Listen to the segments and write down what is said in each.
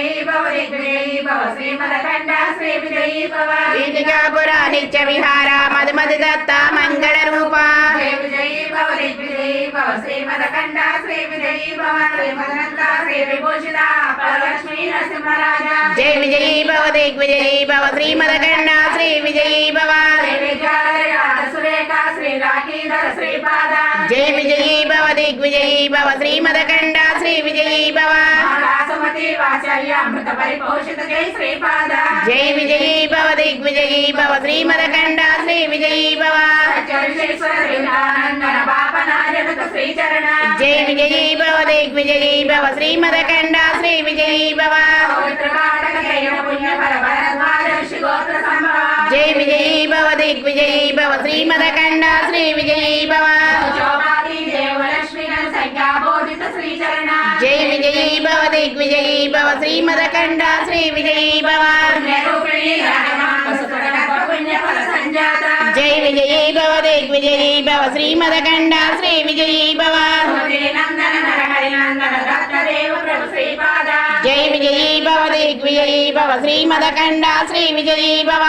విజయీ భవ దిగ్విజయీ భవ శ్రీమదఖండ శ్రీ విజయీ భవ పీఠికాపురా నిత్య విహార మధుమతి దత్త మంగళ రూప జయ విజయీ భవ దిగ్విజయీ భవ శ్రీమదఖండ శ్రీ విజయీ భవ శ్రీమదనంద శ్రీ విభూషిత పరలక్ష్మీ నరసింహరాజ జై విజయీ భవ దిగ్విజయీ భవ శ్రీమదఖండ శ్రీ విజయీ భవ శ్రీ విద్యాధరి సురేఖ శ్రీ రాఖీధర శ్రీపాద జై విజయీ భవ దిగ్విజయీ భవ శ్రీమదఖండ శ్రీ విజయీ భవ సుమతి దిగ్విజయీ భవ శ్రీమదఖండ శ్రీ విజయీ భవ జై విజయీ భవ దిగ్విజయీ భవ శ్రీమదఖండ శ్రీ విజయీ భవ జై విజయీ భవ దిగ్విజయీ భవ శ్రీమదఖండ శ్రీ విజయీ భవ జై విజయీ భవ దిగ్విజయీ భవ శ్రీమదఖండ శ్రీ విజయీ భవ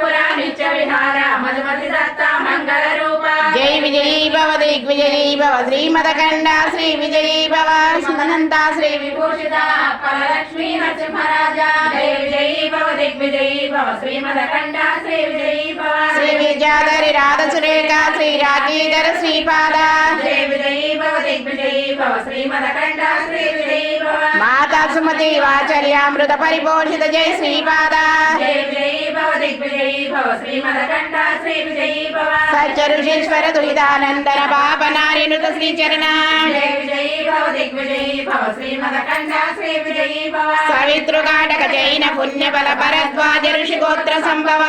పుర నిత్య విహార మధుమతి దత్త మంగళ రూప జై విజయీ భవ దిగ్విజయీ భవ శ్రీమదఖండ శ్రీ విజయీ భవ సుమనంత శ్రీ విభూషిత పరలక్ష్మీ నరసింహరాజ జయ విజయీ భవ దిగ్విజయీ భవ శ్రీమదఖండ శ్రీ విజయీ భవ శ్రీ విద్యాధరి రాధ సురేఖ శ్రీ రాజీధర శ్రీపాద జయ విజయీ భవ దిగ్విజయీ భవ శ్రీమదఖండ శ్రీ విజయీ భవ మాతా సుమతి వాచర్యామృత పరిపోషిత శ్రీపాద. జయ విజయీ భవ దిగ్విజయీ భవ శ్రీమదఖండ శ్రీ విజయీ భవ. సత్య ఋషీశ్వర దురిదానందన పాప నారినుత శ్రీచరణ. సవితృకాటక జైన పుణ్య బల భరద్వాజ ఋషి గోత్ర సంభవ.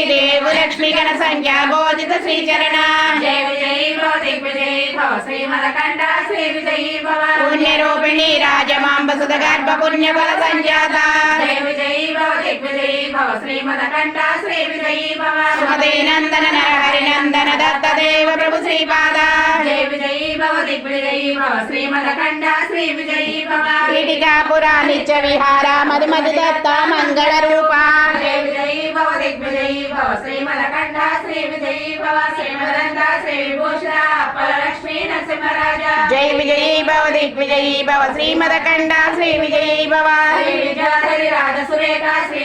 జయ విజయీ భవ దేవు లక్ష్మీ గణ సంఖ్యా బోధిత శ్రీచరణ జయ విజయీ భవ దిగ్విజయీ భవ శ్రీ విజయీ భవ పుణ్యరూపిణి రాజమాంబ సుత గర్భ పుణ్య బల సంజాత జయ విజయీ భవ దిగ్విజయీ భవ శ్రీ విజయీ భవ సుమతి నందన నరహరి నందన దత్త దేవ ప్రభు శ్రీపాదా జయ విజయీ భవ దిగ్విజయీ భవ శ్రీమదఖండ శ్రీ విజయీ భవ పీఠికాపురా నిత్య విహార మధుమతి దత్త మంగళ రూప జయ విజయీ భవ దిగ్విజయీ భవ శ్రీమదఖండ శ్రీ విజయీ భవ శ్రీమదంత శ్రీ విభూషణ పరలక్ష్మీ నరసింహరాజ జై విజయీ భవ దిగ్విజయీ భవ శ్రీమదఖండ శ్రీ విజయీ భవ శ్రీ విద్యాధరి రాజసురేఖ శ్రీ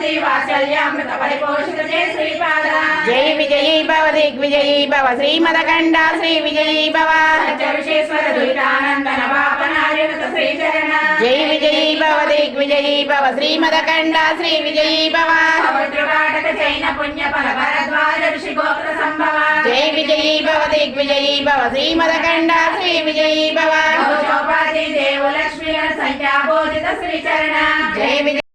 రాకీధర శ్రీపాద. జై విజయీ భవ దిగ్విజయీ భవ శ్రీమదఖండ శ్రీ విజయీ భవ. సుమతి వాత్సల్యామృత పరిపోషిత జయ శ్రీపాద జై విజయీ భవ దిగ్విజయీ భవ శ్రీమదఖండ శ్రీ విజయీ భవ విశ్వేశ్వర దురితానందన పాపనార్యత శ్రీచరణ. జై విజయీ భవ దిగ్విజయీ భవ శ్రీమదఖండ శ్రీ విజయీ భవ. పవిత్రకాటక జైన పుణ్య ఫల భరద్వాజ ఋషి గోత్ర సంభవ. జై విజయీ భవ దిగ్విజయీ భవ శ్రీమదఖండ శ్రీ విజయీ భవ. దేవలక్ష్మి సంఖ్యాబోధిత శ్రీచరణ. జై విజయ